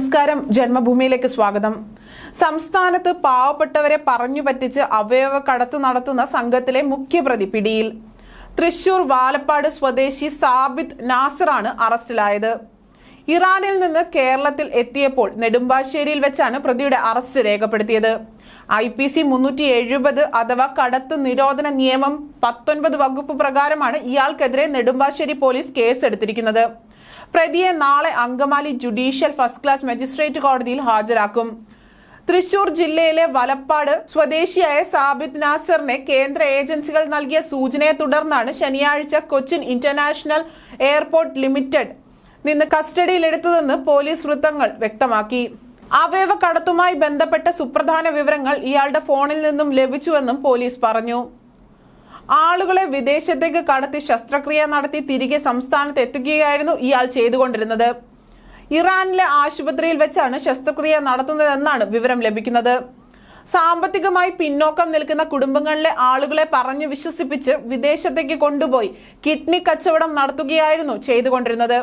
നമസ്കാരം. ജന്മഭൂമിയിലേക്ക് സ്വാഗതം. സംസ്ഥാനത്ത് പാവപ്പെട്ടവരെ പറഞ്ഞു പറ്റിച്ച് അവയവ കടത്ത് നടത്തുന്ന സംഘത്തിലെ മുഖ്യപ്രതി പിടിയിൽ. തൃശൂർ വാലപ്പാട് സ്വദേശി സാബിത് നാസറാണ് അറസ്റ്റിലായത്. ഇറാനിൽ നിന്ന് കേരളത്തിൽ എത്തിയപ്പോൾ നെടുമ്പാശ്ശേരിയിൽ വെച്ചാണ് പ്രതിയുടെ അറസ്റ്റ് രേഖപ്പെടുത്തിയത്. ഐ പി സി മുന്നൂറ്റി എഴുപത് അഥവാ കടത്ത് നിരോധന നിയമം പത്തൊൻപത് വകുപ്പ് പ്രകാരമാണ് ഇയാൾക്കെതിരെ നെടുമ്പാശ്ശേരി പോലീസ് കേസെടുത്തിരിക്കുന്നത്. പ്രതിയെ നാളെ Angamaly judicial first class magistrate കോടതിയിൽ ഹാജരാക്കും. തൃശൂർ ജില്ലയിലെ വലപ്പാട് സ്വദേശിയായ സാബിദ് നാസറിനെ കേന്ദ്ര ഏജൻസികൾ നൽകിയ സൂചനയെ തുടർന്നാണ് ശനിയാഴ്ച കൊച്ചിൻ ഇന്റർനാഷണൽ എയർപോർട്ട് ലിമിറ്റഡ് നിന്ന് കസ്റ്റഡിയിലെടുത്തതെന്ന് പോലീസ് വൃത്തങ്ങൾ വ്യക്തമാക്കി. അവയവ കടത്തുമായി ബന്ധപ്പെട്ട സുപ്രധാന വിവരങ്ങൾ ഇയാളുടെ ഫോണിൽ നിന്നും ലഭിച്ചുവെന്നും പോലീസ് പറഞ്ഞു. ആളുകളെ വിദേശത്തേക്ക് കടത്തി ശസ്ത്രക്രിയ നടത്തി തിരികെ സംസ്ഥാനത്ത് എത്തിക്കുകയായിരുന്നു ഇയാൾ ചെയ്തുകൊണ്ടിരുന്നത്. ഇറാനിലെ ആശുപത്രിയിൽ വെച്ചാണ് ശസ്ത്രക്രിയ നടത്തുന്നതെന്നാണ് വിവരം ലഭിക്കുന്നത്. സാമ്പത്തികമായി പിന്നോക്കം നിൽക്കുന്ന കുടുംബങ്ങളിലെ ആളുകളെ പറഞ്ഞു വിശ്വസിപ്പിച്ച് വിദേശത്തേക്ക് കൊണ്ടുപോയി കിഡ്നി കച്ചവടം നടത്തുകയായിരുന്നു ചെയ്തുകൊണ്ടിരുന്നത്.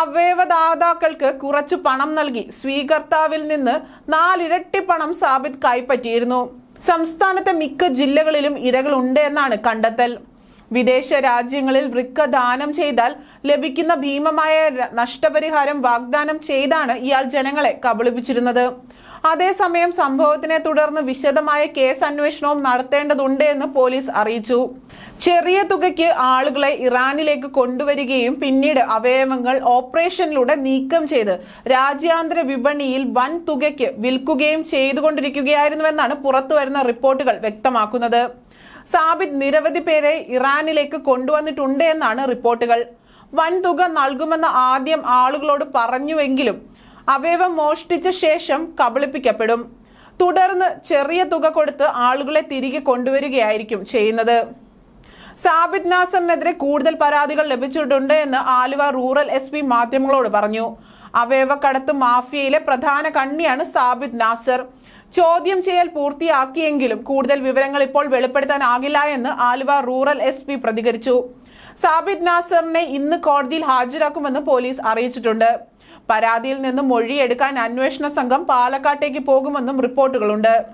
അവയവദാതാക്കൾക്ക് കുറച്ചു പണം നൽകി സ്വീകർത്താവിൽ നിന്ന് നാലിരട്ടി പണം സാബിത് കൈപ്പറ്റിയിരുന്നു. സംസ്ഥാനത്തെ മിക്ക ജില്ലകളിലും ഇരകളുണ്ട് എന്നാണ് കണ്ടെത്തൽ. വിദേശ രാജ്യങ്ങളിൽ വൃക്ക ദാനം ചെയ്താൽ ലഭിക്കുന്ന ഭീമമായ നഷ്ടപരിഹാരം വാഗ്ദാനം ചെയ്താണ് ഇയാൾ ജനങ്ങളെ കബളിപ്പിച്ചിരുന്നത്. അതേസമയം സംഭവത്തിനെ തുടർന്ന് വിശദമായ കേസ് അന്വേഷണവും നടത്തേണ്ടതുണ്ട് എന്ന് പോലീസ് അറിയിച്ചു. ചെറിയ തുകയ്ക്ക് ആളുകളെ ഇറാനിലേക്ക് കൊണ്ടുവരികയും പിന്നീട് അവയവങ്ങൾ ഓപ്പറേഷനിലൂടെ നീക്കം ചെയ്ത് രാജ്യാന്തര വിപണിയിൽ വൻ തുകയ്ക്ക് വിൽക്കുകയും ചെയ്തുകൊണ്ടിരിക്കുകയായിരുന്നുവെന്നാണ് പുറത്തുവരുന്ന റിപ്പോർട്ടുകൾ വ്യക്തമാക്കുന്നത്. സാബിദ് നിരവധി പേരെ ഇറാനിലേക്ക് കൊണ്ടുവന്നിട്ടുണ്ട് എന്നാണ് റിപ്പോർട്ടുകൾ. വൻ തുക നൽകുമെന്ന് ആദ്യം ആളുകളോട് പറഞ്ഞുവെങ്കിലും അവയവം മോഷ്ടിച്ച ശേഷം കബളിപ്പിക്കപ്പെടും. തുടർന്ന് ചെറിയ തുക കൊടുത്ത് ആളുകളെ തിരികെ കൊണ്ടുവരികയായിരിക്കും ചെയ്യുന്നത്. സാബിത് നാസറിനെതിരെ കൂടുതൽ പരാതികൾ ലഭിച്ചിട്ടുണ്ട് എന്ന് ആലുവ റൂറൽ എസ് പി മാധ്യമങ്ങളോട് പറഞ്ഞു. അവയവക്കടത്ത് മാഫിയയിലെ പ്രധാന കണ്ണിയാണ് സാബിദ് നാസർ. ചോദ്യം ചെയ്യൽ പൂർത്തിയാക്കിയെങ്കിലും കൂടുതൽ വിവരങ്ങൾ ഇപ്പോൾ വെളിപ്പെടുത്താനാകില്ല എന്ന് ആലുവ റൂറൽ എസ് പി പ്രതികരിച്ചു. സാബിദ് നാസറിനെ ഇന്ന് കോടതിയിൽ ഹാജരാക്കുമെന്ന് പോലീസ് അറിയിച്ചിട്ടുണ്ട്. പരാതിയിൽ നിന്ന് മൊഴിയെടുക്കാൻ അന്വേഷണ സംഘം പാലക്കാട്ടേക്ക് പോകുമെന്നും റിപ്പോർട്ടുകളുണ്ട്.